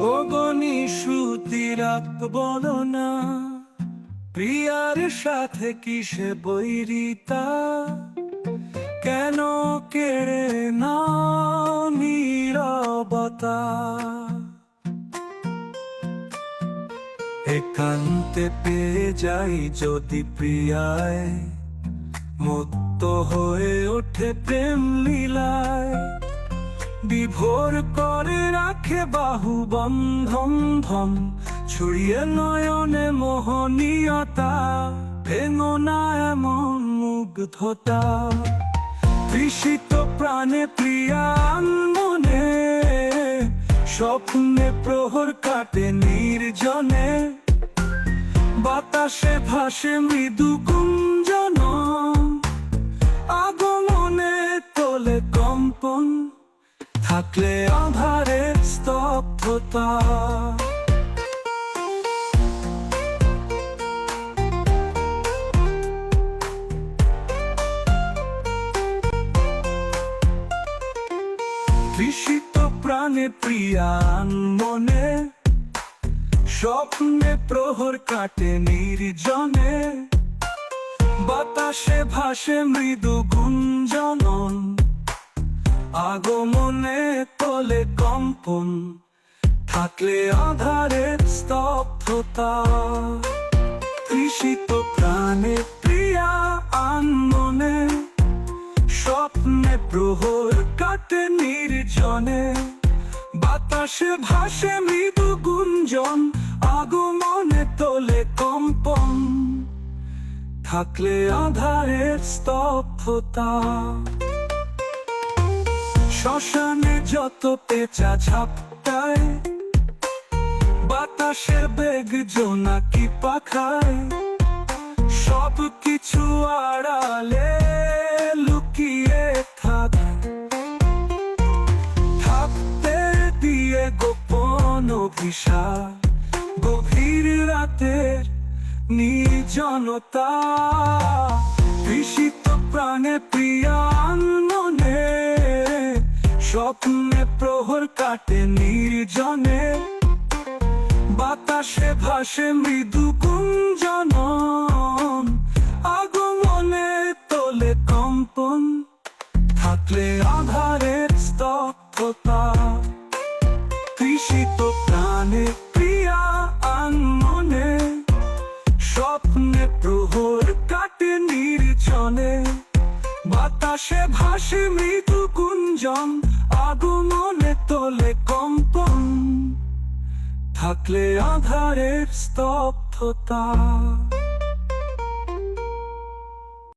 ও গনি শ্রুতি রাত বলো না। প্রিয়ার সাথে কিসে বৈরিতা? কেন কেড়ে না নীরবতা? একান্তে পেয়ে যাই যদি প্রিয়ায়, মুক্ত হয়ে ওঠে প্রেম লীলায়। বিভোর করে রাখে বাহু বন্ধন ধন ছড়িয়ে নয়নে মোহনীয়তা, ভেঙো না এমন মুগ্ধতা। তৃষিত প্রাণে প্রিয়া মনে স্বপ্নে প্রহর কাটে নির্জনে। বাতাসে ভাসে মৃদু গুঞ্জন থাকলে আধারে স্তব্ধতা। তৃষিত প্রাণে প্রিয়ান মনে, স্বপ্নে প্রহর কাটে নির্জনে। বাতাসে ভাসে মৃদু গুঞ্জনন আগমনে তোলে কম্পন, থাকলে আধারের স্তব্ধতা। তৃষিত প্রাণে প্রিয়া আনমনে, স্বপ্নে প্রহর কাটে নির্জনে। বাতাসে ভাসে মৃদু গুঞ্জন, আগমনে তোলে কম্পন, থাকলে আধারের স্তব্ধতা। শ্মশানে যত পেঁচা ঝাপটায়, বাতাসে বেগ জোনাকি পাখায় সব কিছু আড়ালে লুকিয়ে থাক থাকতে দিয়ে গোপন অভিশাপ, গভীর রাতের নির্জনতা, ভীষিত প্রাণে প্রিয়ান মনে স্বপ্নে প্রহর কাটে নির্জনে। বাতাসে ভাসে মৃদু কুঞ্জন আগমনে তোলে কম্পন। থাকলে আধারের স্তব্ধতা। কৃষিত প্রাণে প্রিয়া আনমনে। স্বপ্নে প্রহর কাটে নির্জনে। বাতাসে ভাসে মৃদু কুঞ্জন আগমনে তোলে কম্পন থাকলে আধারের স্তব্ধতা।